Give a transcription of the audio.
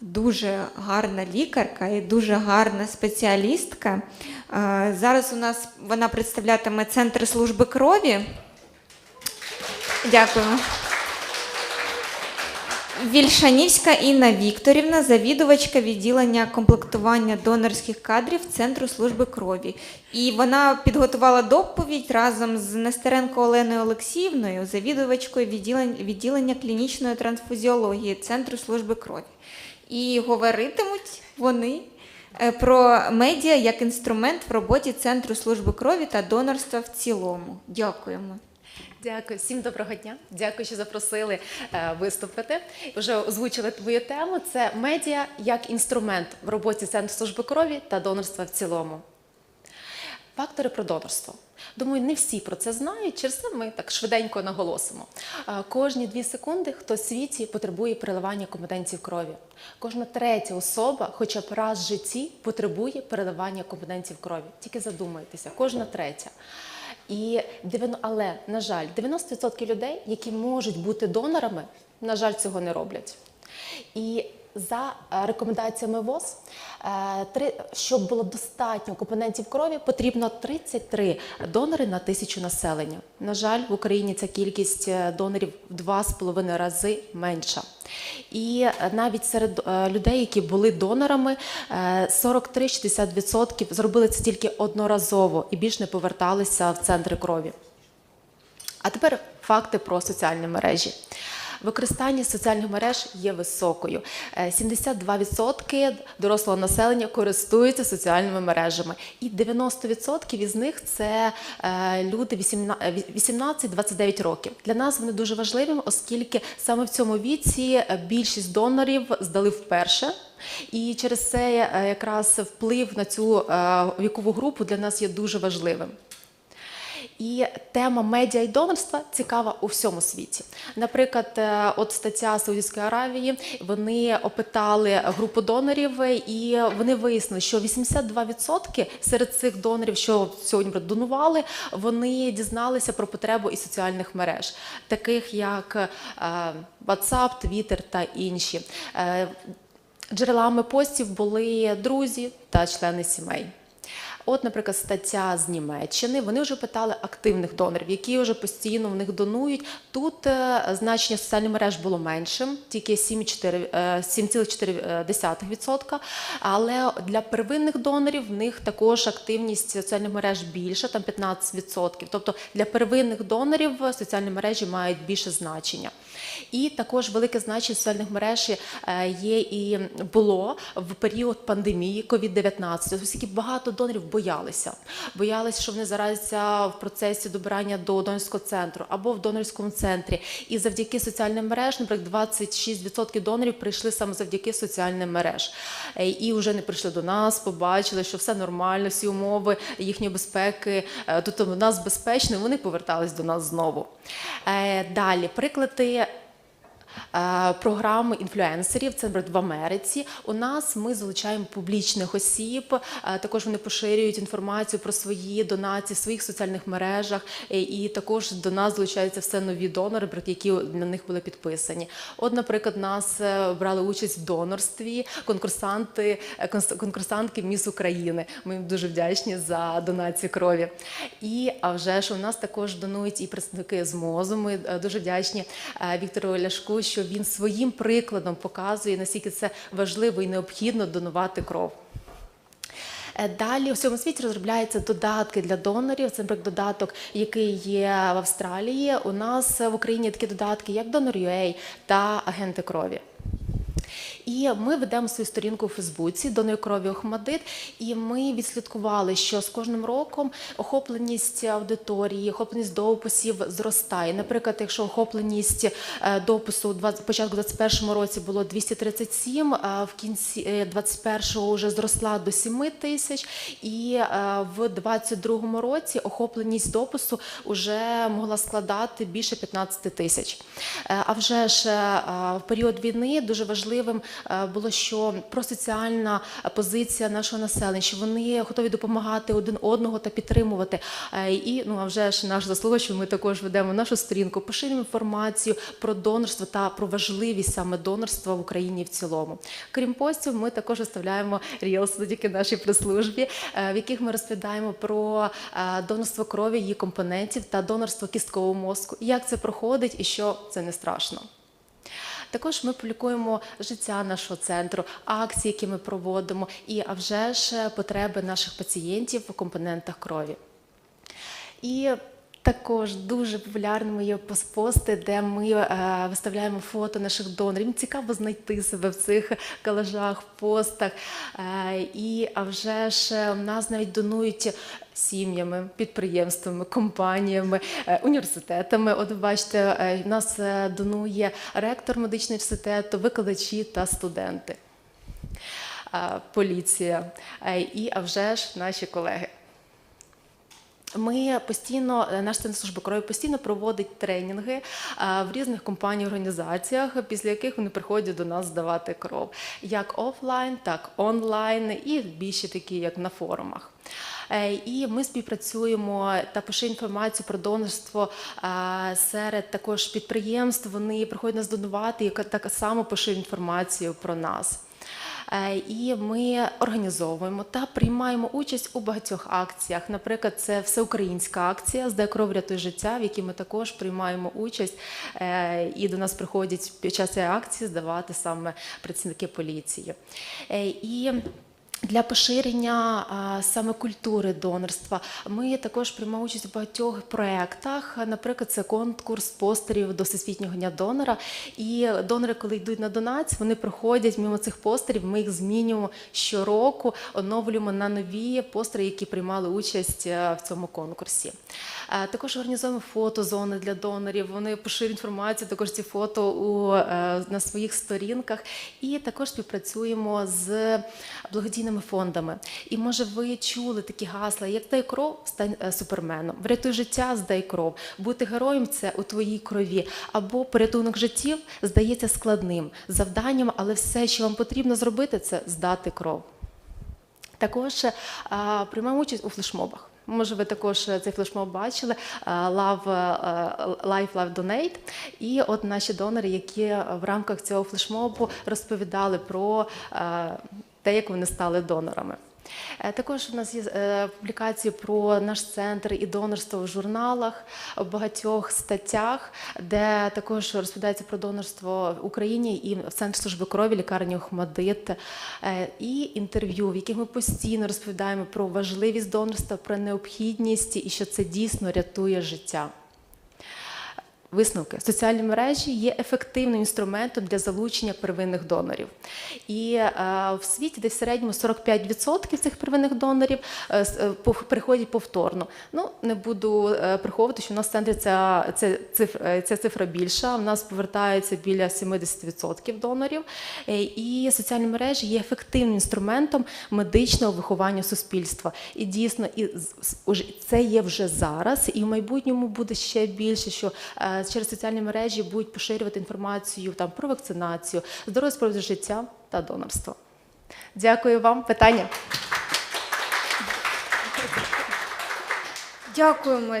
Дуже гарна лікарка і дуже гарна спеціалістка. Е, Зараз у нас вона представлятиме Центр служби крові. Дякуємо. Вільшанівська Інна Вікторівна, завідувачка відділення комплектування донорських кадрів Центру служби крові. І вона підготувала доповідь разом з Нестеренко Оленою Олексіївною, завідувачкою відділення, відділення клінічної трансфузіології Центру служби крові. І говоритимуть вони е, про медіа як інструмент в роботі Центру служби крові та донорства в цілому. Дякуємо. Дякую, всім доброго дня. Дякую, що запросили е, виступити. Вже озвучили твою тему. Це медіа як інструмент в роботі Центру служби крові та донорства в цілому. Фактори про донорство. Думаю, не всі про це знають, через це ми так швиденько наголосимо. Кожні дві секунди хтось в світі потребує переливання компетенцій крові. Кожна третя особа, хоча б раз в житті, потребує переливання компетенцій крові. Тільки задумайтеся, кожна третя. І 90 але, на жаль, 90% людей, які можуть бути донорами, на жаль, цього не роблять. І за е, рекомендаціями ВОЗ, е, щоб було достатньо компонентів крові, потрібно 33 донори на тисячу населення. На жаль, в Україні ця кількість е, донорів в 2,5 рази менша. І навіть серед людей, які були донорами, е, 43-60% зробили це тільки одноразово і більш не поверталися в центри крові. А тепер факти про соціальні мережі. Використання соціальних мереж є високою. Е, 72% дорослого населення користуються соціальними мережами, і 90% із них це е, люди 18-29 років. Для нас вони дуже важливими, оскільки саме в цьому віці е, більшість донорів здали вперше. І через це е, якраз вплив на цю е, вікову групу для нас є дуже важливим. І тема медіа і донорства цікава у всьому світі. Наприклад, е, от стаття Саудівської Аравії вони опитали групу донорів, і вони вияснили, що 82% серед цих донорів, що сьогодні донували, вони дізналися про потребу і соціальних мереж, таких як е, WhatsApp, Twitter та інші. Е, Джерелами постів були друзі та члени сімей. От, наприклад, стаття з Німеччини. Вони вже питали активних донорів, які вже постійно в них донують. Тут е, значення соціальних мереж було меншим, тільки 7,4, е, 7,4%. Але для первинних донорів в них також активність соціальних мереж більша, там 15%. Тобто для первинних донорів соціальні мережі мають більше значення. І також велике значення соціальних мереж е, є і було в період пандемії COVID-19, оскільки багато донорів боялися. Боялися, що вони заразяться в процесі добирання до донорського центру або в донорському центрі. І завдяки соціальним мереж, наприклад, 26% донорів прийшли саме завдяки соціальним мереж. Е, І вже не прийшли до нас, побачили, що все нормально, всі умови їхньої безпеки, е, тут у нас безпечно, вони повертались до нас знову. Далі, приклади е, програми інфлюенсерів, це в Америці. У нас ми залучаємо публічних осіб, е, також вони поширюють інформацію про свої донації в своїх соціальних мережах, е, і також до нас залучаються все нові донори, які на них були підписані. От, наприклад, нас брали участь в донорстві конкурсанти, конкурсантки Міс України. Ми їм дуже вдячні за донацію крові. І а вже ж у нас також донують і представники з МОЗу. Ми дуже вдячні Віктору Ляшку, що він своїм прикладом показує, наскільки це важливо і необхідно донувати кров. Е, Далі у всьому світі розробляються додатки для донорів. Це, наприклад, додаток, який є в Австралії. У нас в Україні такі додатки, як Donor.ua та агенти крові. І ми ведемо свою сторінку у Фейсбуці «Донор крові Охмадит. І ми відслідкували, що з кожним роком охопленість аудиторії, охопленість дописів зростає. Наприклад, якщо охопленість е, допису 20 початку 21 році було 237, а в кінці 21-го вже зросла до 7 тисяч, і е, в 22 році охопленість допису вже могла складати більше 15 тисяч. Е, А вже ж е, в період війни дуже важливим е, було, що про соціальна позиція нашого населення, що вони готові допомагати один одного та підтримувати. Е, І ну а вже ж наш заслуга, що ми також ведемо нашу сторінку, поширюємо інформацію про донорство та про важливість саме донорства в Україні в цілому. Крім постів, ми також виставляємо рілс завдяки нашій прес-службі, е, в яких ми розповідаємо про е, донорство крові, її компонентів та донорство кісткового мозку, як це проходить і що це не страшно. Також ми публікуємо життя нашого центру, акції, які ми проводимо, і а вже ж потреби наших пацієнтів в компонентах крові. І також дуже популярними є пости, де ми е, виставляємо фото наших донорів. Цікаво знайти себе в цих колажах, постах. Е, і а вже ж е, нас навіть донують сім'ями, підприємствами, компаніями, е, університетами. От бачите, е, в нас е, донує ректор медичного університету, викладачі та студенти. Е, Поліція е, і а вже ж наші колеги. Ми постійно, е, наш центр служби крові постійно проводить тренінги е, в різних компаніях, організаціях, після яких вони приходять до нас здавати кров, як офлайн, так онлайн, і більше такі, як на форумах. Е, І ми співпрацюємо та поширюємо інформацію про донорство серед також підприємств. Вони приходять нас донувати і так само поширюють інформацію про нас. Е, І ми організовуємо та приймаємо участь у багатьох акціях. Наприклад, це всеукраїнська акція «Здай кров, рятуй життя, в якій ми також приймаємо участь. Е, І до нас приходять під час цієї акції здавати саме працівники поліції. Е, І для поширення а, саме культури донорства ми також приймаємо участь у багатьох проєктах. Наприклад, це конкурс постерів до Всесвітнього дня донора. І донори, коли йдуть на донацію, вони проходять мимо цих постерів. Ми їх змінюємо щороку, оновлюємо на нові постери, які приймали участь е, в цьому конкурсі. Е, Також організуємо фотозони для донорів. Вони поширюють інформацію, також ці фото у, е, на своїх сторінках. І також співпрацюємо з благодійними фондами. І може ви чули такі гасла, як дай кров, стань е, суперменом, врятуй життя, здай кров. Бути героєм це у твоїй крові. Або порятунок життів здається складним завданням, але все, що вам потрібно зробити, це здати кров. Також е, приймаємо участь у флешмобах. Може, ви також е, цей флешмоб бачили Love, Life Love Donate. І от наші донори, які в рамках цього флешмобу розповідали про те, як вони стали донорами. Е, Також у нас є е, публікації про наш центр і донорство в журналах, в багатьох статтях, де також розповідається про донорство в Україні і в Центр служби крові, лікарні Охмадит, Е, і інтерв'ю, в яких ми постійно розповідаємо про важливість донорства, про необхідність і що це дійсно рятує життя. Висновки соціальні мережі є ефективним інструментом для залучення первинних донорів. І е, в світі десь в середньому 45% цих первинних донорів е, е, приходять повторно. Ну не буду е, приховувати, що в нас в центрі ця, ця, цифра, ця цифра більша. В нас повертається біля 70% донорів. Е, І соціальні мережі є ефективним інструментом медичного виховання суспільства. І дійсно, і це є вже зараз, і в майбутньому буде ще більше, що е, через соціальні мережі будуть поширювати інформацію там про вакцинацію, здоров'я спосіб життя та донорство. Дякую вам. Питання. Дякуємо. Дякуємо.